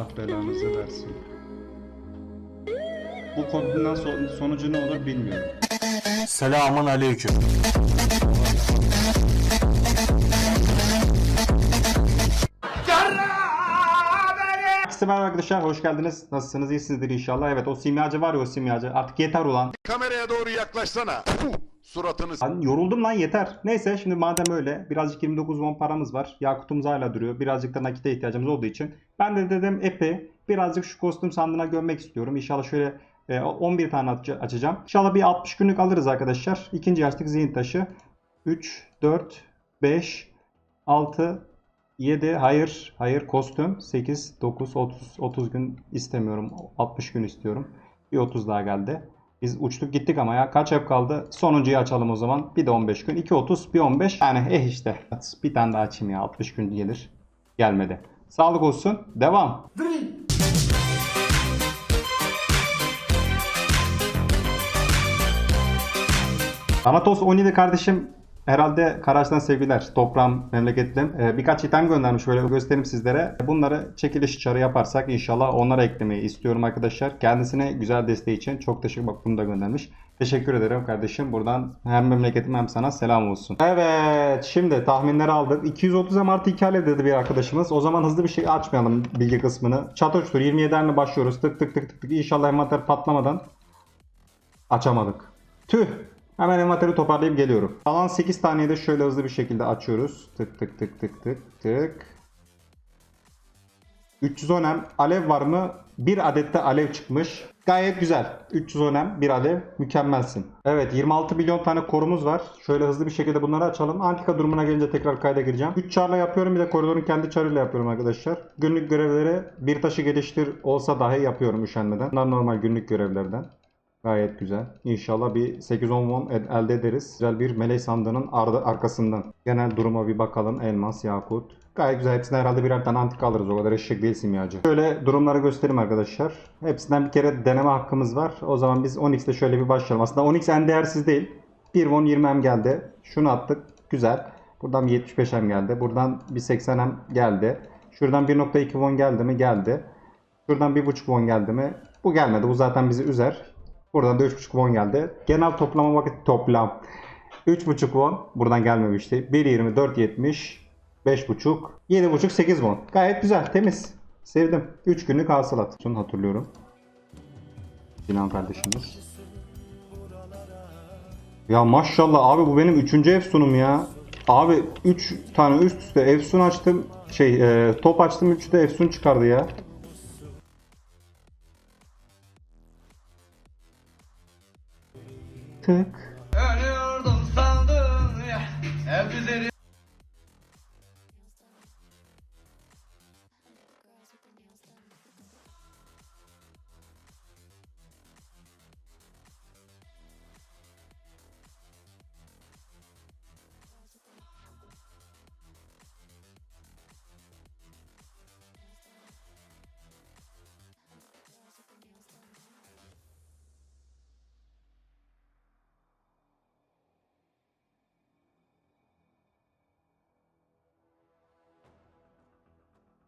Allah belanızı versin. Bu kombinden son- sonucu ne olur bilmiyorum. Selamun aleyküm. Herkese merhaba arkadaşlar hoş geldiniz. Nasılsınız? İyisinizdir inşallah. Evet o simyacı var ya o simyacı. Artık yeter ulan. Kameraya doğru yaklaşsana. Puh, suratını Lan yoruldum lan yeter. Neyse şimdi madem öyle birazcık 29 won paramız var. Yakut'umuz hala duruyor. Birazcık da nakite ihtiyacımız olduğu için. Ben de dedim epi birazcık şu kostüm sandığına gömmek istiyorum. İnşallah şöyle e, 11 tane aç- açacağım. İnşallah bir 60 günlük alırız arkadaşlar. İkinci yaşlık zihin taşı. 3, 4, 5, 6, 7 hayır hayır kostüm 8 9 30 30 gün istemiyorum 60 gün istiyorum bir 30 daha geldi biz uçtuk gittik ama ya. Kaç hep kaldı? Sonuncuyu açalım o zaman. Bir de 15 gün. 2 30 bir 15 yani eh işte. Bir tane daha açayım ya. 60 gün gelir. Gelmedi. Sağlık olsun. Devam. Anatos 17 kardeşim herhalde Karaç'tan sevgiler. Toprağım, memleketlim. Ee, birkaç item göndermiş böyle göstereyim sizlere. Bunları çekiliş çarı yaparsak inşallah onlara eklemeyi istiyorum arkadaşlar. Kendisine güzel desteği için çok teşekkür bak bunu da göndermiş. Teşekkür ederim kardeşim. Buradan hem memleketim hem sana selam olsun. Evet şimdi tahminleri aldık. 230 M artı 2 alev dedi bir arkadaşımız. O zaman hızlı bir şey açmayalım bilgi kısmını. Çatoçtur 27'den başlıyoruz. Tık tık tık tık tık. İnşallah envanter patlamadan açamadık. Tüh. Hemen envanteri toparlayıp geliyorum. Kalan 8 taneyi de şöyle hızlı bir şekilde açıyoruz. Tık tık tık tık tık tık. 310 em alev var mı? Bir adette alev çıkmış. Gayet güzel. 310 em bir alev. Mükemmelsin. Evet 26 milyon tane korumuz var. Şöyle hızlı bir şekilde bunları açalım. Antika durumuna gelince tekrar kayda gireceğim. 3 çarla yapıyorum bir de koridorun kendi çarıyla yapıyorum arkadaşlar. Günlük görevleri bir taşı geliştir olsa dahi yapıyorum üşenmeden. Bunlar normal günlük görevlerden. Gayet güzel. İnşallah bir 8-10 won elde ederiz. Güzel bir melek sandığının ardı, arkasından. Genel duruma bir bakalım. Elmas, yakut. Gayet güzel. Hepsine herhalde birer tane antika alırız. O kadar eşek değil simyacı. Şöyle durumları göstereyim arkadaşlar. Hepsinden bir kere deneme hakkımız var. O zaman biz 10x'te şöyle bir başlayalım. Aslında 10x en değersiz değil. 1 won 20 m geldi. Şunu attık. Güzel. Buradan bir 75 m geldi. Buradan bir 80 m geldi. Şuradan 1.2 won geldi mi? Geldi. Şuradan 1.5 won geldi mi? Bu gelmedi. Bu zaten bizi üzer. Buradan da 3.5 won geldi. Genel toplama vakit toplam 3.5 won buradan gelmemişti. 1.20 4.70 5.5 7.5 8 won. Gayet güzel, temiz. Sevdim. 3 günlük hasılat. Şunu hatırlıyorum. Sinan kardeşimiz. Ya maşallah abi bu benim 3. Efsun'um ya. Abi 3 tane üst üste Efsun açtım. Şey e, top açtım 3'ü de Efsun çıkardı ya. 40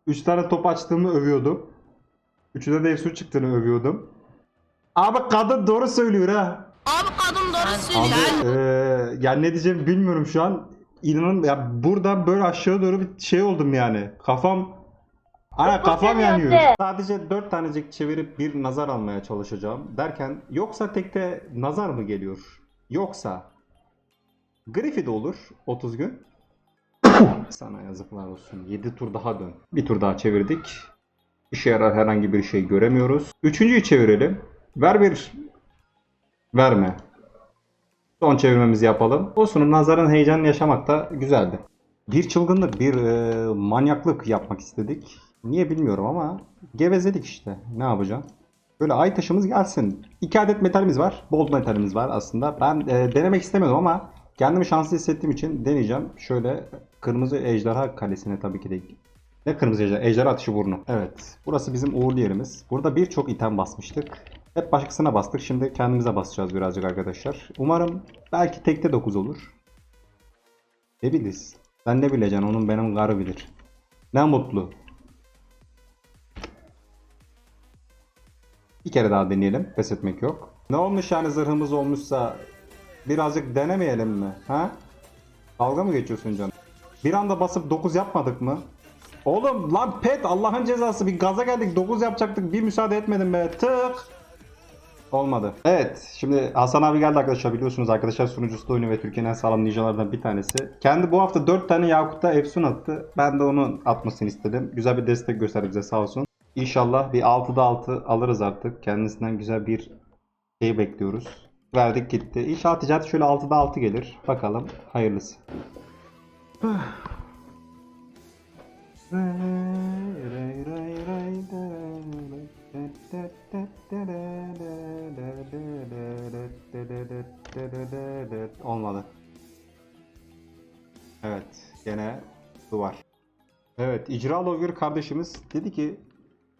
Üç tane top açtığımı övüyordum. Üçüne de Efsun çıktığını övüyordum. Abi kadın doğru söylüyor ha. Abi kadın doğru Abi söylüyor. eee yani ne diyeceğimi bilmiyorum şu an. İnanın ya buradan böyle aşağı doğru bir şey oldum yani. Kafam Ana kafam yanıyor. Sadece dört tanecik çevirip bir nazar almaya çalışacağım derken yoksa tekte nazar mı geliyor? Yoksa Griffith olur 30 gün. Sana yazıklar olsun. 7 tur daha dön. Bir tur daha çevirdik. İşe yarar herhangi bir şey göremiyoruz. Üçüncüyü çevirelim. Ver bir. Verme. Son çevirmemizi yapalım. Olsun nazarın heyecanını yaşamak da güzeldi. Bir çılgınlık, bir e, manyaklık yapmak istedik. Niye bilmiyorum ama gevezelik işte. Ne yapacağım? Böyle ay taşımız gelsin. İki adet metalimiz var. Bold metalimiz var aslında. Ben e, denemek istemedim ama kendimi şanslı hissettiğim için deneyeceğim. Şöyle kırmızı ejderha kalesine tabii ki de ne kırmızı ejderha? Ejderha atışı burnu. Evet. Burası bizim uğurlu yerimiz. Burada birçok item basmıştık. Hep başkasına bastık. Şimdi kendimize basacağız birazcık arkadaşlar. Umarım belki tekte 9 olur. Ne biliriz? Sen ne bileceksin? Onun benim karı bilir. Ne mutlu. Bir kere daha deneyelim. Pes etmek yok. Ne olmuş yani zırhımız olmuşsa birazcık denemeyelim mi? Ha? Dalga mı geçiyorsun canım? Bir anda basıp 9 yapmadık mı? Oğlum lan pet Allah'ın cezası bir gaza geldik 9 yapacaktık bir müsaade etmedin be tık. Olmadı. Evet şimdi Hasan abi geldi arkadaşlar biliyorsunuz arkadaşlar sunucusu da oyunu ve Türkiye'nin en sağlam ninjalardan bir tanesi. Kendi bu hafta 4 tane Yakut'ta Efsun attı. Ben de onun atmasını istedim. Güzel bir destek gösterdi bize sağ olsun. İnşallah bir 6'da 6 alırız artık. Kendisinden güzel bir şey bekliyoruz. Verdik gitti. İnşallah ticaret şöyle 6'da 6 gelir. Bakalım hayırlısı. Olmadı. Evet, gene duvar. Evet, icra lawyer kardeşimiz dedi ki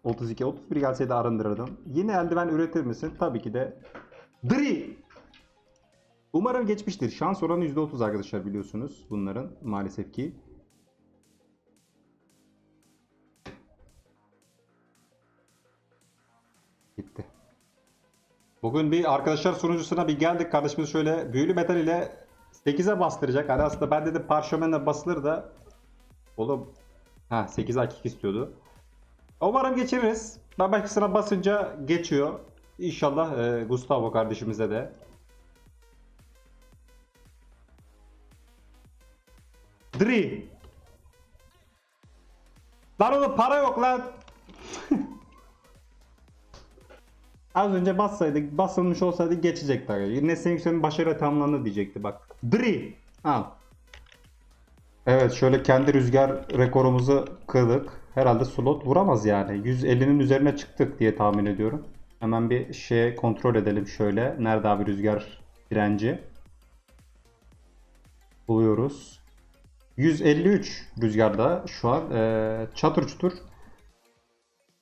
32 31 gelseydi arındırırdım. Yine eldiven üretir misin? Tabii ki de. Dri! Umarım geçmiştir. Şans oranı %30 arkadaşlar biliyorsunuz bunların maalesef ki. Gitti. Bugün bir arkadaşlar sunucusuna bir geldik. Kardeşimiz şöyle büyülü metal ile 8'e bastıracak. Hani aslında ben dedim parşömenle basılır da oğlum ha 8'e hakik istiyordu. Umarım geçiririz. Ben başkasına basınca geçiyor. İnşallah e, Gustavo kardeşimize de. Dri. Lan oğlum para yok lan. Az önce bassaydık, basılmış olsaydı geçecekti. aga. Nesne yükselimi başarıyla tamamlandı diyecekti bak. Dri. Al. Evet şöyle kendi rüzgar rekorumuzu kırdık. Herhalde slot vuramaz yani. 150'nin üzerine çıktık diye tahmin ediyorum. Hemen bir şey kontrol edelim şöyle. Nerede abi rüzgar direnci? Buluyoruz. 153 rüzgarda şu an. Ee, çatır çutur.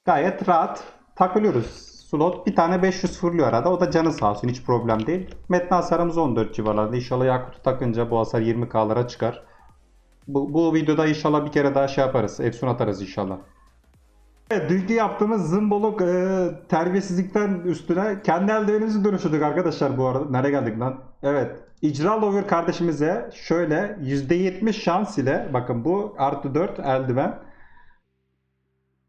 Gayet rahat takılıyoruz. Slot bir tane 500 fırlıyor arada. O da canı sağ olsun. Hiç problem değil. Metne hasarımız 14 civarlarda. İnşallah Yakut'u takınca bu hasar 20k'lara çıkar. Bu, bu videoda inşallah bir kere daha şey yaparız. Efsun atarız inşallah. Evet, dünkü yaptığımız zımboluk e, terbiyesizlikten üstüne kendi eldivenimizi dönüştürdük arkadaşlar bu arada. Nereye geldik lan? Evet. İcra Lover kardeşimize şöyle %70 şans ile bakın bu artı 4 eldiven.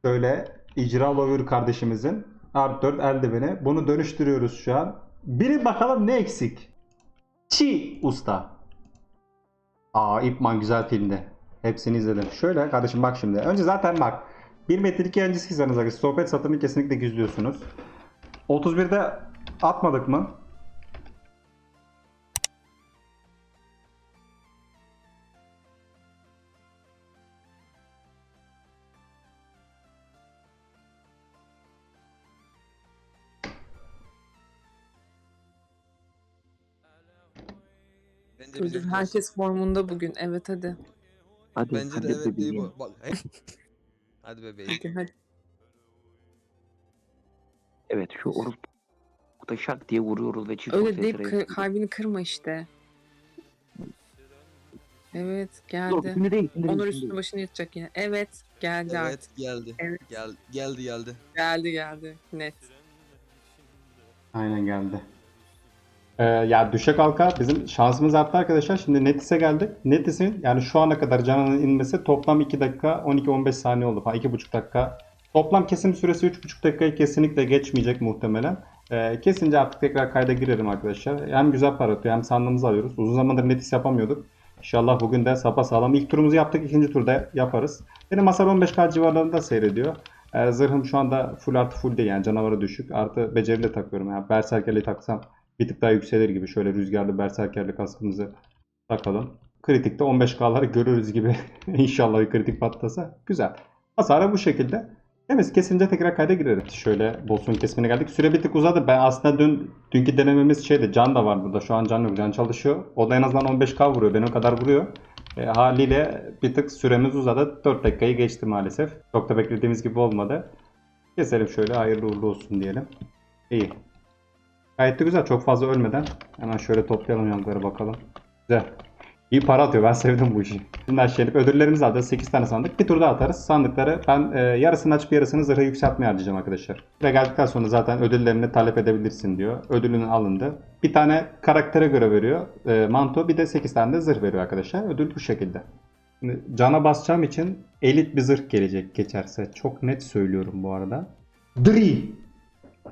Şöyle icra Lover kardeşimizin artı 4 eldiveni. Bunu dönüştürüyoruz şu an. Bilin bakalım ne eksik? Çi usta. Aa İpman güzel filmdi. Hepsini izledim. Şöyle kardeşim bak şimdi. Önce zaten bak. 1 metrelik yayıncısıysanız sohbet satını kesinlikle gizliyorsunuz. 31'de atmadık mı? Bence Dur, dur, bir herkes formunda bugün. Evet hadi. Hadi, Bence hadi de evet değil bebeğim. bu. Bak. Hadi bebeğim. Hadi hadi. Evet şu orus da şak diye vuruyoruz ve çift Öyle ortaya deyip sıraya çıkıyor. kalbini kırma işte. Evet Dur, geldi. şimdi değil, şimdi değil, Onur şimdi üstüne değil. başını yatacak yine. Evet geldi artık. Evet geldi. Evet. Gel, geldi geldi. Geldi geldi. Net. Aynen geldi. Ee, ya düşe kalka bizim şansımız arttı arkadaşlar. Şimdi Netis'e geldik. Netis'in yani şu ana kadar canının inmesi toplam 2 dakika 12-15 saniye oldu falan. 2,5 dakika. Toplam kesim süresi 3,5 dakikayı kesinlikle geçmeyecek muhtemelen. Ee, kesince artık tekrar kayda girerim arkadaşlar. Hem güzel para atıyor hem sandığımızı alıyoruz. Uzun zamandır Netis yapamıyorduk. İnşallah bugün de sapa sağlam. İlk turumuzu yaptık. ikinci turda yaparız. Benim hasar 15k civarlarında seyrediyor. Ee, zırhım şu anda full artı full değil yani canavarı düşük. Artı beceriyle takıyorum. Yani berserkerliği taksam bir tık daha yükselir gibi. Şöyle rüzgarlı berserkerlik kaskımızı takalım. Kritikte 15k'ları görürüz gibi. İnşallah bir kritik patlasa. Güzel. Hasarı bu şekilde. Evet kesince tekrar kayda girerim. Şöyle boss'un kesimine geldik. Süre bir tık uzadı. Ben aslında dün dünkü denememiz şeydi. Can da var burada. Şu an can yok. Can çalışıyor. O da en azından 15k vuruyor. Benim kadar vuruyor. E, haliyle bir tık süremiz uzadı. 4 dakikayı geçti maalesef. Çok da beklediğimiz gibi olmadı. Keselim şöyle. Hayırlı uğurlu olsun diyelim. İyi. Gayet de güzel. Çok fazla ölmeden. Hemen şöyle toplayalım yankları bakalım. Güzel. İyi para atıyor. Ben sevdim bu işi. Şimdi aşağıya ödüllerimizi alacağız. 8 tane sandık. Bir tur daha atarız. Sandıkları ben e, yarısını açıp yarısını zırhı yükseltmeye harcayacağım arkadaşlar. Ve geldikten sonra zaten ödüllerini talep edebilirsin diyor. Ödülünün alındı. Bir tane karaktere göre veriyor. E, manto bir de 8 tane de zırh veriyor arkadaşlar. Ödül bu şekilde. Şimdi cana basacağım için elit bir zırh gelecek geçerse. Çok net söylüyorum bu arada. Dri!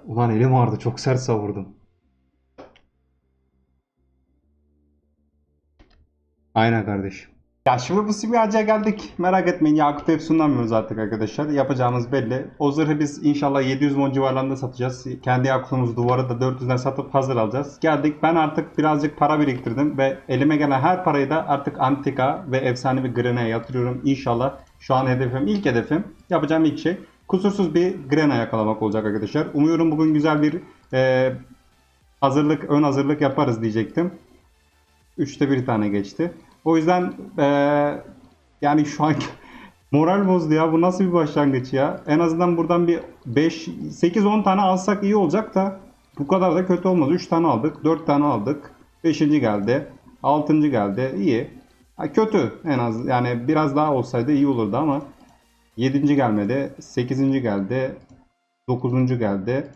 Ulan elim ağrıdı. Çok sert savurdum. Aynen kardeşim. Ya şimdi bu simyacıya geldik. Merak etmeyin Yakup Efsun'lamıyoruz artık arkadaşlar. Yapacağımız belli. O zırhı biz inşallah 700 won civarlarında satacağız. Kendi Yakup'umuz duvarı da 400'den satıp hazır alacağız. Geldik ben artık birazcık para biriktirdim ve elime gelen her parayı da artık antika ve efsane bir Grena'ya yatırıyorum. İnşallah şu an hedefim, ilk hedefim, yapacağım ilk şey kusursuz bir Grena yakalamak olacak arkadaşlar. Umuyorum bugün güzel bir e, hazırlık, ön hazırlık yaparız diyecektim. Üçte bir tane geçti. O yüzden eee, yani şu an moral bozdu ya. Bu nasıl bir başlangıç ya? En azından buradan bir 5, 8, 10 tane alsak iyi olacak da bu kadar da kötü olmaz. 3 tane aldık, 4 tane aldık. 5. geldi, 6. geldi. İyi. Ha, kötü en az. Yani biraz daha olsaydı iyi olurdu ama 7. gelmedi, 8. geldi, 9. geldi,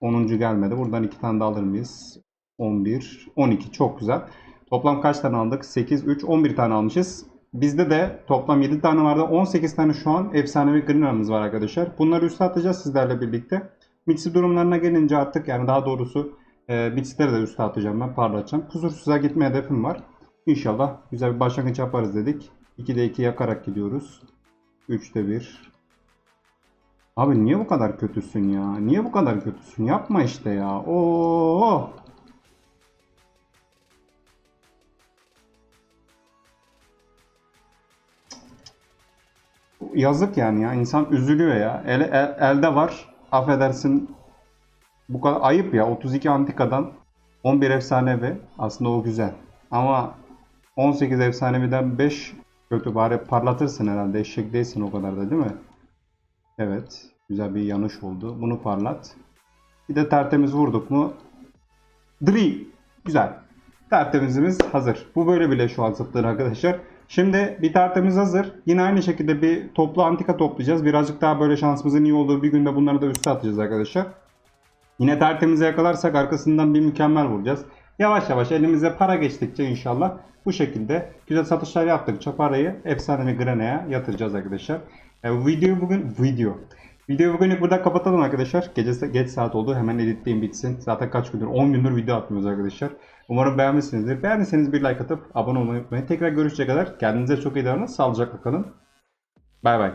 10. gelmedi. Buradan 2 tane daha alır mıyız? 11, 12 çok güzel. Toplam kaç tane aldık? 8, 3, 11 tane almışız. Bizde de toplam 7 tane vardı. 18 tane şu an efsanevi greener'ımız var arkadaşlar. Bunları üste atacağız sizlerle birlikte. Mitsi durumlarına gelince artık yani daha doğrusu e, Mitsleri de üste atacağım ben parlatacağım. Kusursuza gitme hedefim var. İnşallah güzel bir başlangıç yaparız dedik. 2'de 2 yakarak gidiyoruz. 3'te 1. Abi niye bu kadar kötüsün ya? Niye bu kadar kötüsün? Yapma işte ya. Oo! Yazık yani ya. İnsan üzülüyor ya. El, el- elde var. Affedersin. Bu kadar ayıp ya. 32 antikadan 11 efsanevi. Aslında o güzel. Ama 18 efsaneviden 5 kötü bari parlatırsın herhalde. Eşek değilsin o kadar da değil mi? Evet. Güzel bir yanlış oldu. Bunu parlat. Bir de tertemiz vurduk mu? Dri. Güzel. Tertemizimiz hazır. Bu böyle bile şu an zıplar arkadaşlar. Şimdi bir tertemiz hazır. Yine aynı şekilde bir toplu antika toplayacağız. Birazcık daha böyle şansımızın iyi olduğu bir günde bunları da üste atacağız arkadaşlar. Yine tertemize yakalarsak arkasından bir mükemmel vuracağız. Yavaş yavaş elimize para geçtikçe inşallah bu şekilde güzel satışlar yaptıkça parayı efsanevi Grena'ya yatıracağız arkadaşlar. E, videoyu bugün video. Videoyu bugün burada kapatalım arkadaşlar. Gece geç saat oldu. Hemen editleyeyim bitsin. Zaten kaç gündür? 10 gündür video atmıyoruz arkadaşlar. Umarım beğenmişsinizdir. Beğendiyseniz bir like atıp abone olmayı unutmayın. Tekrar görüşecek kadar kendinize çok iyi davranın. Sağlıcakla kalın. Bay bay.